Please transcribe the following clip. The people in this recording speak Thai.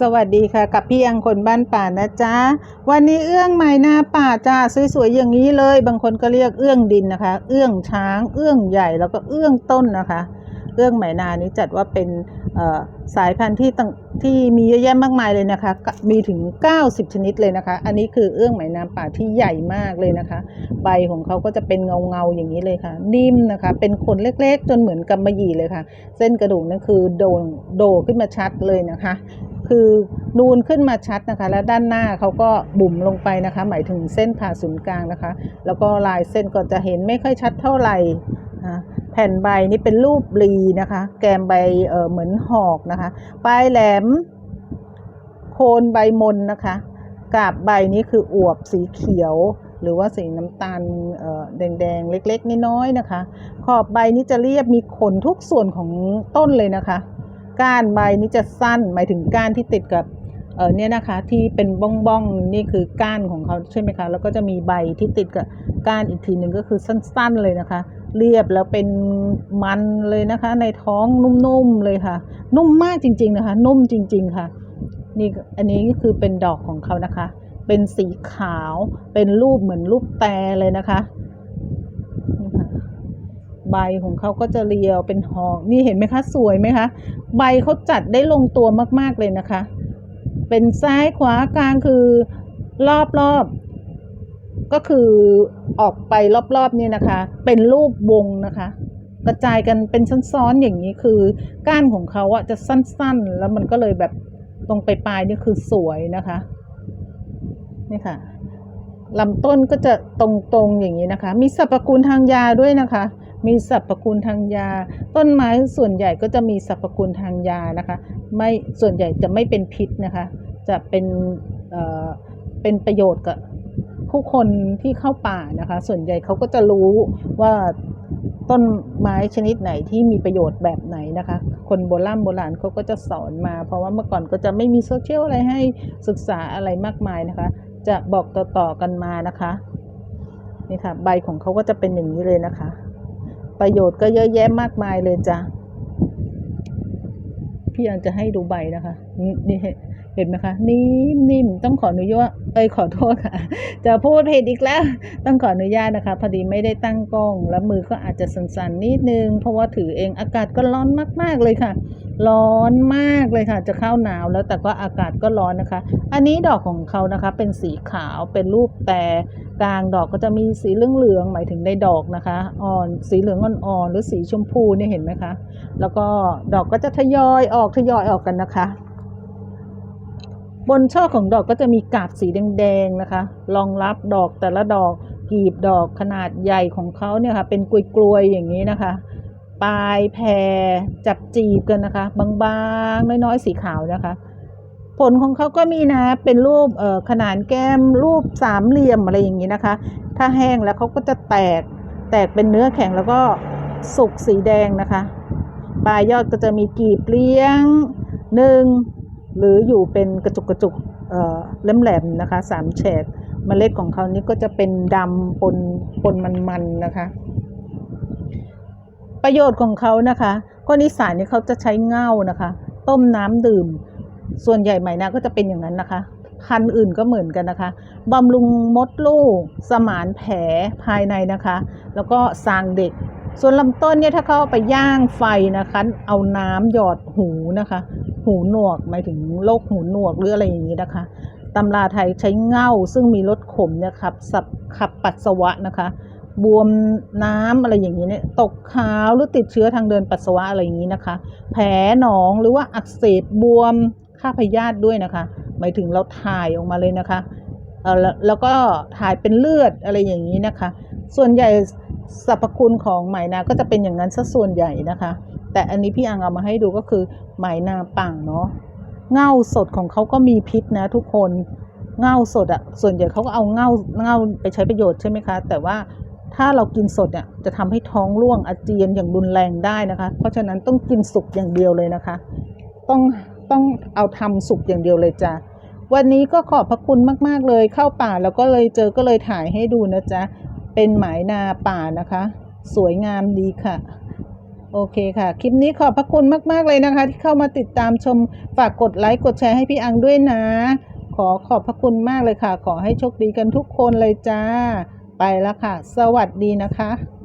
สวัสดีค่ะ กับพี่ยังคนบ้านป่านะจ๊ะ วันนี้เอื้องไม้หน้าป่าจ้าสวยๆอย่างนี้เลย บางคนก็เรียกเอื้องดินนะคะ เอื้องช้าง เอื้องใหญ่แล้วก็เอื้องต้นนะคะ เอื้องไหมนานี้จัดว่าเป็นสายพันธุ์ที่ตั้งที่มีเยอะแยะมากมายเลยนะคะ มีถึง 90 ชนิดเลยนะคะ อันนี้คือเอื้องไหมนาป่าที่ใหญ่มากเลยนะคะ ใบของเขาก็จะเป็นเงาเงาๆอย่างนี้เลยค่ะ นิ่มนะคะ เป็นขนเล็กๆ จนเหมือนกำมะหยี่เลยค่ะ เส้นกระดูกนั่นคือโดนโดขึ้นมาชัดเลยนะคะ คือนูนขึ้นมาชัดนะคะ และด้านหน้าเขาก็บุ๋มลงไปนะคะ หมายถึงเส้นผ่าศูนย์กลางนะคะ แล้วก็ลายเส้นก็จะเห็นไม่ค่อยชัดเท่าไหร่แผ่นใบนี้เป็นรูปปลีนะคะ แกมใบเออเหมือนหอกนะคะ ปลายแหลม โคนใบมนนะคะกาบใบนี้คืออวบสีเขียว หรือว่าสีน้ำตาลแดงๆ เล็กๆ น้อยๆนะคะ ขอบใบนี้จะเรียบมีขนทุกส่วนของต้นเลยนะคะ ก้านใบนี้จะสั้นหมายถึงก้านที่ติดกับเออเนี่ยนะคะที่เป็นบ้องบ้องๆนี่คือก้านของเขาใช่ไหมคะแล้วก็จะมีใบที่ติดกับก้านอีกทีหนึ่งก็คือสั้น ๆเลยนะคะ เรียบแล้วเป็นมันเลยนะคะ ในท้องนุ่มๆเลยค่ะ นุ่มมากจริง ๆนะคะ นุ่มจริง ๆค่ะ นี่อันนี้ก็คือเป็นดอกของเขานะคะ เป็นสีขาวเป็นรูปเหมือนรูปแตเลยนะคะ ใบของเขาก็จะเรียวเป็นหอกนี่เห็นไหมคะ สวยไหมคะ ใบเขาจัดได้ลงตัวมากๆเลยนะคะ เป็นซ้ายขวากลางคือรอบๆก็คือออกไปรอบๆนี่นะคะ เป็นรูปวงนะคะ กระจายกันเป็นซ้อนๆอย่างนี้คือก้านของเขาอะจะสั้นๆ แล้วมันก็เลยแบบตรงไปลายๆนี่คือสวยนะคะนี่ค่ะลำต้นก็จะตรงๆอย่างนี้นะคะ มีสรรพคุณทางยาด้วยนะคะ มีสรรพคุณทางยา ต้นไม้ส่วนใหญ่ก็จะมีสรรพคุณทางยานะคะ ไม่ส่วนใหญ่จะไม่เป็นพิษนะคะ จะเป็นเอ่อเป็นประโยชน์กับผู้คนที่เข้าป่านะคะ ส่วนใหญ่เขาก็จะรู้ว่าต้นไม้ชนิดไหนที่มีประโยชน์แบบไหนนะคะ คนโบราณโบราณเขาก็จะสอนมา เพราะว่าเมื่อก่อนก็จะไม่มีโซเชียลอะไรให้ศึกษาอะไรมากมายนะคะ จะบอกต่อๆกันมานะคะ นี่ค่ะ ใบของเขาก็จะเป็นอย่างนี้เลยนะคะ ประโยชน์ก็เยอะแยะมากมายเลยจ้ะ พี่ยังจะให้ดูใบนะคะนี่นี่เห็นไหมคะ นิ่มนิ่มต้องขออนุญาตเอ้ยขอโทษค่ะ จะพูดผิดอีกแล้ว ต้องขออนุญาตนะคะ พอดีไม่ได้ตั้งกล้อง แล้วมือก็อาจจะสั่นๆนิดนึง เพราะว่าถือเองอากาศก็ร้อนมากๆเลยค่ะ ร้อนมากเลยค่ะ จะเข้าหนาวแล้วแต่ก็อากาศก็ร้อนนะคะ อันนี้ดอกของเขานะคะ เป็นสีขาวเป็นรูปแต่กลางดอกก็จะมีสีเหลืองๆหมายถึงในดอกนะคะอ่อนสีเหลืองอ่อนๆหรือสีชมพูเนี่ยเห็นไหมคะ แล้วก็ดอกก็จะทยอยออกทยอยออกกันนะคะ บนช่อของดอกก็จะมีกาบสีแดงๆนะคะรองรับดอกแต่ละดอกกีบดอกขนาดใหญ่ของเขาเนี่ยค่ะ เป็นกลวยๆอย่างนี้นะคะ ปลายแพรจับจีบกันนะคะ บางๆ น้อยๆ สีขาวนะคะ ผลของเขาก็มีนะ เป็นรูปเขนานแก้มรูปสามเหลี่ยมอะไรอย่างนี้นะคะ ถ้าแห้งแล้วเขาก็จะแตกแตกเป็นเนื้อแข็งแล้วก็สุกสีแดงนะคะ ปลายยอดก็จะมีกีบเลี้ยงหนึ่งหรืออยู่เป็นกระจุกกระจุกเอ่อแหลมๆนะคะสามแฉกเมล็ดของเขานี่ก็จะเป็นดำปนปนมันๆนะคะ ประโยชน์ของเขานะคะก็นิสานนี่เขาจะใช้เง่านะคะ ต้มน้ำดื่ม ส่วนใหญ่ไหมนาก็จะเป็นอย่างนั้นนะคะ พันอื่นก็เหมือนกันนะคะบำรุงมดลูก สมานแผลภายในนะคะ แล้วก็สางเด็ก ส่วนลำต้นเนี่ยถ้าเขาไปย่างไฟนะคะ เอาน้ำหยอดหูนะคะ หูหนวกหมายถึงโรคหูหนวกหรืออะไรอย่างนี้นะคะตำราไทยใช้เง่าซึ่งมีรสขมเนี่ยครับสับขับปัสสาวะนะคะ บวมน้ำอะไรอย่างนี้เนี่ยตกขาวหรือติดเชื้อทางเดินปัสสาวะอะไรอย่างนี้นะคะ แผลหนองหรือว่าอักเสบบวมฆ่าพยาธิด้วยนะคะ หมายถึงเราถ่ายออกมาเลยนะคะเออแล้วแล้วก็ถ่ายเป็นเลือดอะไรอย่างนี้นะคะ ส่วนใหญ่สรรพคุณของไหมนาก็จะเป็นอย่างนั้นซะส่วนใหญ่นะคะ แต่อันนี้พี่อังเอามาให้ดูก็คือไหมนาป่างเนาะเง่าสดของเขาก็มีพิษนะทุกคนเง่าสดอะส่วนใหญ่เขาก็เอาเง่าเง่าไปใช้ประโยชน์ใช่ไหมคะ แต่ว่า ถ้าเรากินสดเนี่ยจะทำให้ท้องร่วงอาเจียนอย่างรุนแรงได้นะคะ เพราะฉะนั้นต้องกินสุกอย่างเดียวเลยนะคะ ต้องต้องเอาทำสุกอย่างเดียวเลยจ้ะวันนี้ก็ขอบพระคุณมาก ๆ เลยเข้าป่าแล้วก็เลยเจอก็เลยถ่ายให้ดูนะจ๊ะ เป็นหมายนาป่านะคะ สวยงามดีค่ะ โอเคค่ะ คลิปนี้ขอบพระคุณมาก ๆ เลยนะคะ ที่เข้ามาติดตามชมฝากกดไลค์กดแชร์ให้พี่อังด้วยนะ ขอขอบพระคุณมากเลยค่ะ ขอให้โชคดีกันทุกคนเลยจ้า ไปแล้วค่ะ สวัสดีนะคะ